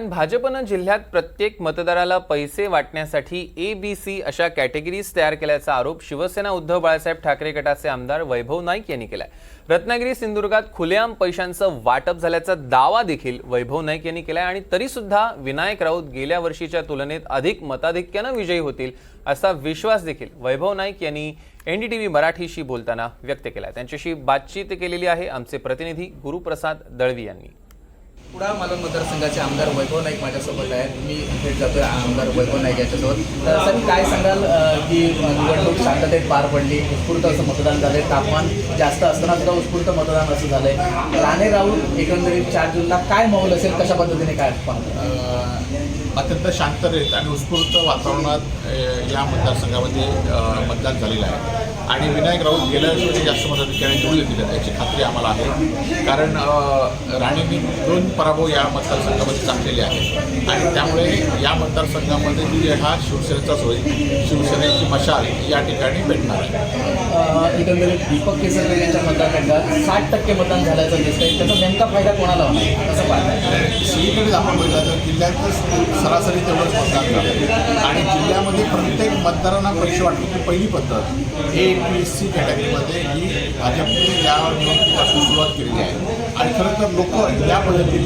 भाजपनं जिल्ह्यात प्रत्येक मतदाराला पैसे वाटण्यासाठी ए बी सी अशा कॅटेगरीज तयार केल्याचा आरोप शिवसेना उद्धव बाळासाहेब ठाकरे गटाचे आमदार वैभव नाईक यांनी केलाय. रत्नागिरी सिंधुदुर्गात खुलेआम पैशांचं वाटप झाल्याचा दावा देखील वैभव नाईक यांनी केलाय आणि तरी सुद्धा विनायक राऊत गेल्या वर्षीच्या तुलनेत अधिक मताधिक्यानं विजयी होतील असा विश्वास देखील वैभव नाईक यांनी एनडीटीव्ही मराठीशी बोलताना व्यक्त केला त्यांच्याशी बातचीत केलेली आहे आमचे प्रतिनिधी गुरुप्रसाद दळवी यांनी. कुडाळ मालवण मतदारसंघाचे आमदार वैभव नाईक माझ्यासोबत आहेत. मी थेट जातोय आमदार वैभव नाईक यांच्यासोबत. तर सर काय सांगाल की निवडणूक शांततेत पार पडली उत्स्फूर्त असं मतदान झालंय तापमान जास्त असताना सुद्धा उत्स्फूर्त मतदान असं झालंय. राणे राऊत एकंदरीत चार जूनला काय मौल असेल कशा पद्धतीने काय अत्यंत शांततेत आणि उत्स्फूर्त वातावरणात या मतदारसंघामध्ये मतदान झालेलं आहे. आणि विनायक राऊत गेल्या वर्षी जास्त मताधिक्याने निवडून दिले. याची खात्री आम्हाला आहे. कारण राणेंनी दोन पराभव या मतदारसंघामध्ये चांगलेले आहेत. आणि त्यामुळे या मतदारसंघामध्ये विजय हा शिवसेनेचाच होईल शिवसेनेची मशाल या ठिकाणी भेटणार आहे. एकंदरीत दीपक केसरकर यांच्या मतदारसंघात साठ टक्के मतदान झाल्याचं दिसतंय. त्याचा नेमका फायदा कोणाला होणार? कसं पाहताय? सगळीकडे आपण बघितलं तर जिल्ह्यातच सरासरी तेवढंच मतदान झालं आणि जिल्ह्यामध्ये प्रत्येक मतदारांना पैसे वाटण्याची पहिली पद्धत ए पी सी कॅटेगरीमध्ये ही भाजपने या निवडणुकीपासून सुरुवात केलेली आहे. आणि खरं तर लोक या पद्धतीला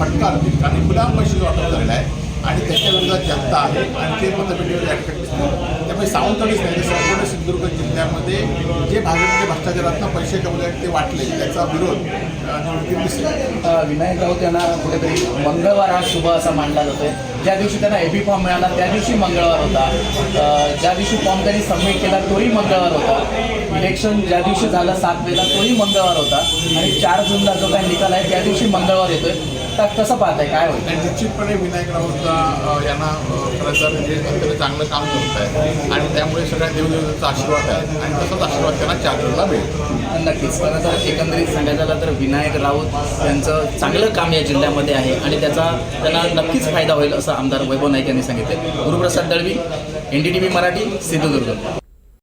फटकारतील आणि गुलाम पैसे वाटप झालेला आहे. आणि त्याच्या जनता आहे. आणि ते मतपेटीवर ॲडमिट ठिकाणी त्यामुळे सावंतवाडीच नाही तर संपूर्ण सिंधुदुर्ग जिल्ह्यामध्ये जे भाजपचे भ्रष्टाचारातनं पैसे कमवले आहेत ते वाटले. त्याचा विरोध निवडणुकीत विनायक राऊत यांना कुठेतरी मंगळवार हा शुभ असा मानला जातोय. ज्या दिवशी त्यांना एबी फॉर्म मिळाला त्या दिवशी मंगळवार होता. ज्या दिवशी फॉर्म त्यांनी सबमिट केला तोही मंगळवार होता. इलेक्शन ज्या दिवशी झालं सात मेला तोही मंगळवार होता. आणि चार जूनला जो काही निकाल आहे त्या दिवशी मंगळवार येतोय. तर कसं पाहताय? काय होईल आणि निश्चितपणे विनायक राऊतला अ, यांना अ, खरं तर म्हणजे अत्यंत चांगलं काम करत आहे आणि त्यामुळे सगळ्या देवदेवतांचा आशीर्वाद आहे. आणि तसाच आशीर्वाद त्यांना चारला मिळेल. नक्कीच. खरं तर एकंदरीत सांगायचं झालं तर विनायक राऊत यांचं चांगलं काम या जिल्ह्यामध्ये आहे आणि त्याचा त्यांना नक्कीच फायदा होईल असं आमदार वैभव नाईक यांनी सांगितले Guruprasad Dalvi N D T V Marathi Sindhudurg.